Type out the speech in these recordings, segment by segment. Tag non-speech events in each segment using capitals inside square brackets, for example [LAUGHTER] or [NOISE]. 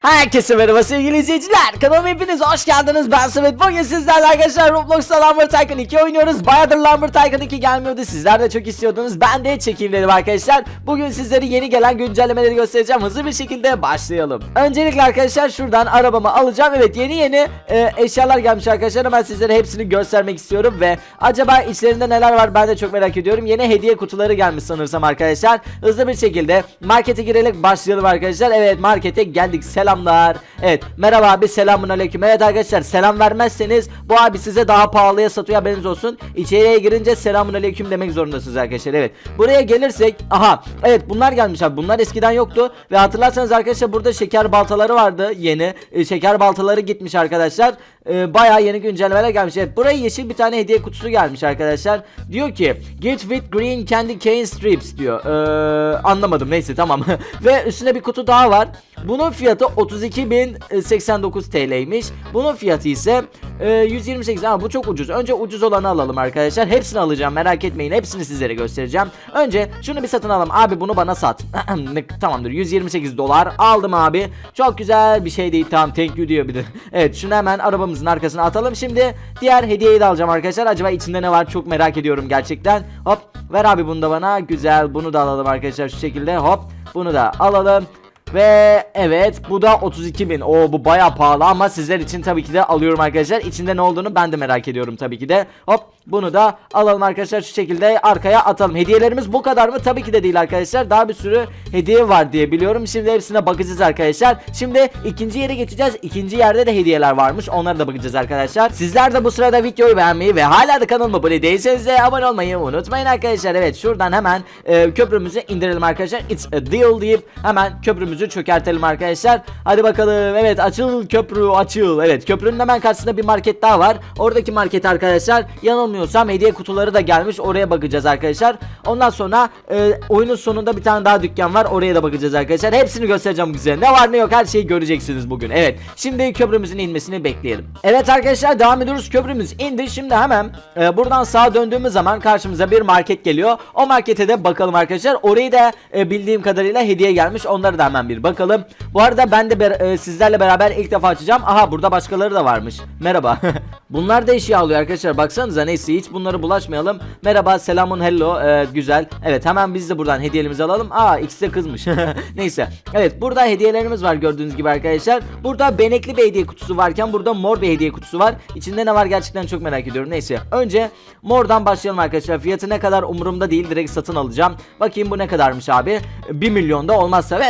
Herkese merhaba sevgili izleyiciler. Kanalıma hepiniz hoş geldiniz. Ben Samet. Bugün sizlerle arkadaşlar Roblox'ta Lumber Tycoon 2 oynuyoruz. Bayağıdır Lumber Tycoon 2 gelmiyordu. Sizler de çok istiyordunuz. Ben de çekeyim dedim arkadaşlar. Bugün sizlere yeni gelen güncellemeleri göstereceğim. Hızlı bir şekilde başlayalım. Öncelikle arkadaşlar şuradan arabamı alacağım. Evet yeni yeni e, eşyalar gelmiş arkadaşlar. Hemen sizlere hepsini göstermek istiyorum. Ve acaba içlerinde neler var ben de çok merak ediyorum. Yeni hediye kutuları gelmiş sanırsam arkadaşlar. Hızlı bir şekilde markete girerek başlayalım arkadaşlar. Evet markete geldik. Selamlar. Evet merhaba abi selamun aleyküm. Evet arkadaşlar selam vermezseniz bu abi size daha pahalıya satıyor haberiniz olsun. İçeriye girince selamun aleyküm demek zorundasınız arkadaşlar. Evet buraya gelirsek aha evet bunlar gelmiş abi. Bunlar eskiden yoktu ve hatırlarsanız arkadaşlar burada şeker baltaları vardı yeni. E, şeker baltaları gitmiş arkadaşlar. E, bayağı yeni güncellemeler gelmiş. Evet buraya yeşil bir tane hediye kutusu gelmiş arkadaşlar. Diyor ki get with green candy cane strips diyor. Ee, anlamadım neyse tamam. [LAUGHS] ve üstüne bir kutu daha var. Bunun fiyatı 32.089 TL'ymiş. Bunun fiyatı ise e, 128. Ama bu çok ucuz. Önce ucuz olanı alalım arkadaşlar. Hepsini alacağım merak etmeyin. Hepsini sizlere göstereceğim. Önce şunu bir satın alalım. Abi bunu bana sat. [CLEARS THROAT] Tamamdır 128 dolar aldım abi. Çok güzel bir şey değil. Tamam thank you diyor bir de. [LAUGHS] Evet şunu hemen arabamızın arkasına atalım. Şimdi diğer hediyeyi de alacağım arkadaşlar. Acaba içinde ne var çok merak ediyorum gerçekten. Hop ver abi bunu da bana. Güzel bunu da alalım arkadaşlar şu şekilde. Hop bunu da alalım. Ve evet bu da 32 bin. Oo bu baya pahalı ama sizler için tabii ki de alıyorum arkadaşlar. İçinde ne olduğunu ben de merak ediyorum tabii ki de. Hop bunu da alalım arkadaşlar şu şekilde arkaya atalım. Hediyelerimiz bu kadar mı? Tabii ki de değil arkadaşlar. Daha bir sürü hediye var diye biliyorum. Şimdi hepsine bakacağız arkadaşlar. Şimdi ikinci yere geçeceğiz. İkinci yerde de hediyeler varmış. Onlara da bakacağız arkadaşlar. Sizler de bu sırada videoyu beğenmeyi ve hala da kanalıma abone değilseniz de abone olmayı unutmayın arkadaşlar. Evet şuradan hemen e, köprümüzü indirelim arkadaşlar. It's a deal deyip hemen köprümüzü çökertelim arkadaşlar. Hadi bakalım. Evet açıl köprü açıl. Evet köprünün hemen karşısında bir market daha var. Oradaki market arkadaşlar yanılmıyorsam hediye kutuları da gelmiş. Oraya bakacağız arkadaşlar. Ondan sonra e, oyunun sonunda bir tane daha dükkan var. Oraya da bakacağız arkadaşlar. Hepsini göstereceğim size. Ne var ne yok her şeyi göreceksiniz bugün. Evet. Şimdi köprümüzün inmesini bekleyelim. Evet arkadaşlar devam ediyoruz. Köprümüz indi. Şimdi hemen e, buradan sağa döndüğümüz zaman karşımıza bir market geliyor. O markete de bakalım arkadaşlar. Orayı da e, bildiğim kadarıyla hediye gelmiş. Onları da hemen bir bakalım. Bu arada ben de e, sizlerle beraber ilk defa açacağım. Aha burada başkaları da varmış. Merhaba. [LAUGHS] Bunlar da eşya alıyor arkadaşlar. Baksanıza neyse hiç bunları bulaşmayalım. Merhaba selamun hello. Ee, güzel. Evet hemen biz de buradan hediyelerimizi alalım. Aa ikisi de kızmış. [LAUGHS] neyse. Evet burada hediyelerimiz var gördüğünüz gibi arkadaşlar. Burada benekli bir hediye kutusu varken burada mor bir hediye kutusu var. İçinde ne var gerçekten çok merak ediyorum. Neyse. Önce mordan başlayalım arkadaşlar. Fiyatı ne kadar umurumda değil. Direkt satın alacağım. Bakayım bu ne kadarmış abi. 1 milyonda olmazsa ve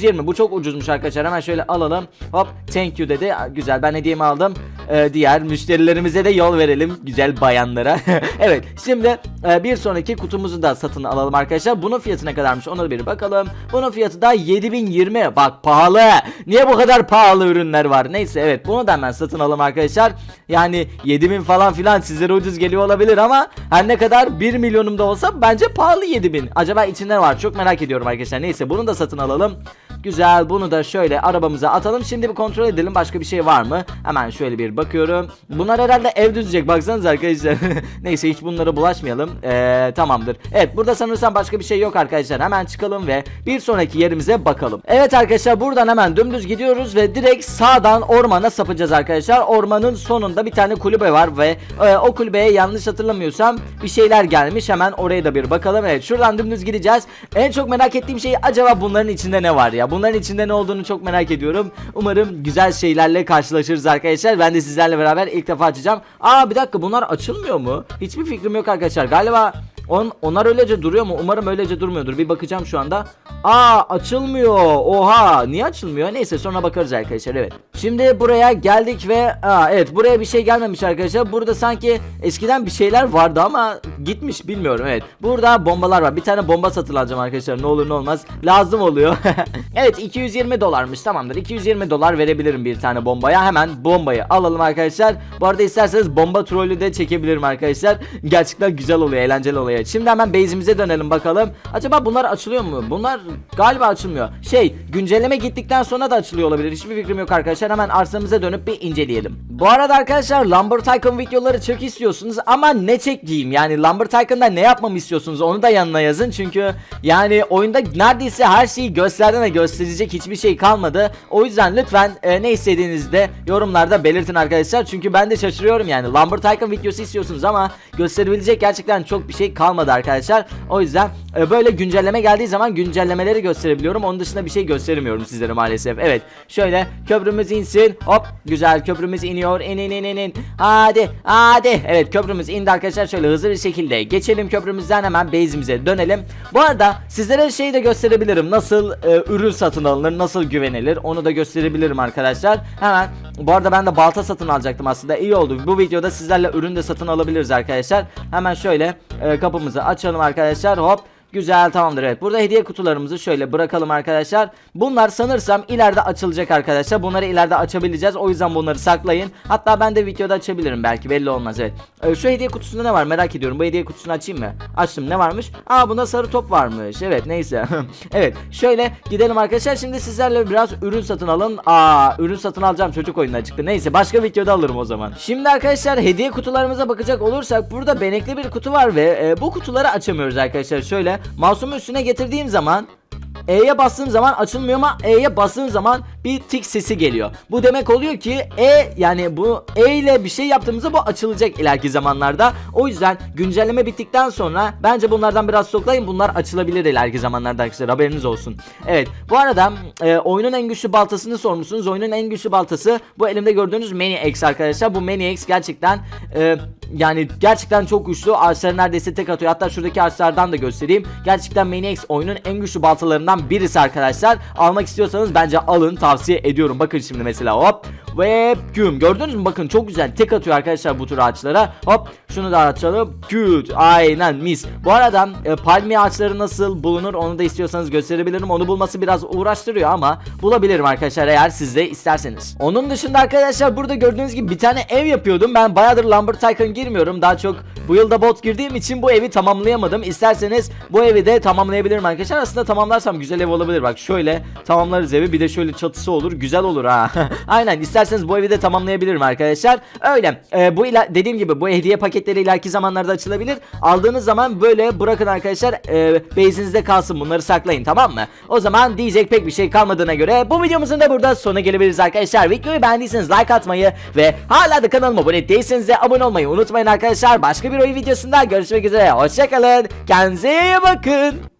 220. Bu çok ucuzmuş arkadaşlar. Hemen şöyle alalım. Hop thank you dedi. Güzel ben hediyemi aldım. Ee, diğer müşterilerimize de yol verelim. Güzel bayanlara. [LAUGHS] evet şimdi e, bir sonraki kutumuzu da satın alalım arkadaşlar. Bunun fiyatı ne kadarmış ona da bir bakalım. Bunun fiyatı da 7020. Bak pahalı. Niye bu kadar pahalı ürünler var? Neyse evet bunu da hemen satın alalım arkadaşlar. Yani 7000 falan filan sizlere ucuz geliyor olabilir ama her ne kadar 1 milyonum da olsa bence pahalı 7000. Acaba içinde var? Çok merak ediyorum arkadaşlar. Neyse bunu da satın alalım. Güzel bunu da şöyle arabamıza atalım. Şimdi bir kontrol edelim başka bir şey var mı? Hemen şöyle bir bakıyorum. Bunlar herhalde ev düzecek baksanıza arkadaşlar. [LAUGHS] Neyse hiç bunlara bulaşmayalım. Ee, tamamdır. Evet burada sanırsam başka bir şey yok arkadaşlar. Hemen çıkalım ve bir sonraki yerimize bakalım. Evet arkadaşlar buradan hemen dümdüz gidiyoruz ve direkt sağdan ormana sapacağız arkadaşlar. Ormanın sonunda bir tane kulübe var ve e, o kulübeye yanlış hatırlamıyorsam bir şeyler gelmiş. Hemen oraya da bir bakalım. Evet şuradan dümdüz gideceğiz. En çok merak ettiğim şey acaba bunların içinde ne var ya? Bunların içinde ne olduğunu çok merak ediyorum. Umarım güzel şeylerle karşılaşırız arkadaşlar. Ben de sizlerle beraber ilk defa açacağım. Aa bir dakika bunlar açılmıyor mu? Hiçbir fikrim yok arkadaşlar. Galiba on, onlar öylece duruyor mu? Umarım öylece durmuyordur. Bir bakacağım şu anda. Aa açılmıyor. Oha niye açılmıyor? Neyse sonra bakarız arkadaşlar evet. Şimdi buraya geldik ve aa evet buraya bir şey gelmemiş arkadaşlar. Burada sanki eskiden bir şeyler vardı ama gitmiş bilmiyorum evet. Burada bombalar var. Bir tane bomba satın alacağım arkadaşlar. Ne olur ne olmaz. Lazım oluyor. [LAUGHS] evet 220 dolarmış tamamdır. 220 dolar verebilirim bir tane bombaya. Hemen bombayı alalım arkadaşlar. Bu arada isterseniz bomba trolü de çekebilirim arkadaşlar. Gerçekten güzel oluyor. Eğlenceli oluyor Evet şimdi hemen base'imize dönelim bakalım. Acaba bunlar açılıyor mu? Bunlar galiba açılmıyor. Şey güncelleme gittikten sonra da açılıyor olabilir. Hiçbir fikrim yok arkadaşlar. Hemen arsamıza dönüp bir inceleyelim. Bu arada arkadaşlar Lumber Tycoon videoları çok istiyorsunuz ama ne çekeyim? Yani Lumber Tycoon'da ne yapmamı istiyorsunuz? Onu da yanına yazın. Çünkü yani oyunda neredeyse her şeyi gösterden ve gösterecek hiçbir şey kalmadı. O yüzden lütfen e, ne istediğinizi de yorumlarda belirtin arkadaşlar. Çünkü ben de şaşırıyorum yani. Lumber Tycoon videosu istiyorsunuz ama gösterebilecek gerçekten çok bir şey kalmadı arkadaşlar. O yüzden e, böyle güncelleme geldiği zaman güncellemeleri gösterebiliyorum. Onun dışında bir şey gösteremiyorum sizlere maalesef. Evet. Şöyle köprümüz insin. Hop güzel köprümüz iniyor. İn in in in in. Hadi hadi. Evet köprümüz indi arkadaşlar. Şöyle hızlı bir şekilde geçelim köprümüzden hemen base'imize dönelim. Bu arada sizlere şey de gösterebilirim. Nasıl e, ürün satın alınır, nasıl güvenilir onu da gösterebilirim arkadaşlar. Hemen bu arada ben de balta satın alacaktım aslında. İyi oldu. Bu videoda sizlerle ürün de satın alabiliriz arkadaşlar. Hemen şöyle e, kapımızı açalım arkadaşlar. Hop. Güzel tamamdır evet. Burada hediye kutularımızı şöyle bırakalım arkadaşlar. Bunlar sanırsam ileride açılacak arkadaşlar. Bunları ileride açabileceğiz. O yüzden bunları saklayın. Hatta ben de videoda açabilirim belki belli olmaz evet. Ee, şu hediye kutusunda ne var merak ediyorum. Bu hediye kutusunu açayım mı? Açtım ne varmış? Aa bunda sarı top varmış. Evet neyse. [LAUGHS] evet şöyle gidelim arkadaşlar. Şimdi sizlerle biraz ürün satın alın. Aa ürün satın alacağım çocuk oyununa çıktı. Neyse başka videoda alırım o zaman. Şimdi arkadaşlar hediye kutularımıza bakacak olursak burada benekli bir kutu var ve e, bu kutuları açamıyoruz arkadaşlar. Şöyle mouse'umu üstüne getirdiğim zaman E'ye bastığım zaman açılmıyor ama E'ye bastığım zaman bir tik sesi geliyor. Bu demek oluyor ki E yani bu E ile bir şey yaptığımızda bu açılacak ileriki zamanlarda. O yüzden güncelleme bittikten sonra bence bunlardan biraz stoklayın. Bunlar açılabilir ileriki zamanlarda arkadaşlar haberiniz olsun. Evet bu arada e, oyunun en güçlü baltasını sormuşsunuz. Oyunun en güçlü baltası bu elimde gördüğünüz Mini X arkadaşlar. Bu Mini X gerçekten e, yani gerçekten çok güçlü. Ağaçları neredeyse tek atıyor. Hatta şuradaki ağaçlardan da göstereyim. Gerçekten Mini X oyunun en güçlü baltalarından birisi arkadaşlar. Almak istiyorsanız bence alın tavsiye ediyorum. Bakın şimdi mesela hop ve güm. Gördünüz mü? Bakın çok güzel tek atıyor arkadaşlar bu tür ağaçlara. Hop şunu da açalım. Küt. Aynen mis. Bu arada e, palmiye ağaçları nasıl bulunur onu da istiyorsanız gösterebilirim. Onu bulması biraz uğraştırıyor ama bulabilirim arkadaşlar eğer siz de isterseniz. Onun dışında arkadaşlar burada gördüğünüz gibi bir tane ev yapıyordum. Ben bayağıdır Lumber Tycoon girmiyorum. Daha çok bu yılda bot girdiğim için bu evi tamamlayamadım. İsterseniz bu evi de tamamlayabilirim arkadaşlar. Aslında tamamlarsam güzel ev olabilir. Bak şöyle tamamlarız evi. Bir de şöyle çatısı olur. Güzel olur ha. [LAUGHS] Aynen isterseniz bu evi de tamamlayabilirim arkadaşlar. Öyle. Ee, bu ila dediğim gibi bu hediye paketleri ileriki zamanlarda açılabilir. Aldığınız zaman böyle bırakın arkadaşlar. E, base'inizde kalsın. Bunları saklayın tamam mı? O zaman diyecek pek bir şey kalmadığına göre bu videomuzun da burada sona gelebiliriz arkadaşlar. Videoyu beğendiyseniz like atmayı ve hala da kanalıma abone değilseniz de abone olmayı unutmayın arkadaşlar. Başka bir oyun videosunda görüşmek üzere. Hoşçakalın. Kendinize iyi bakın.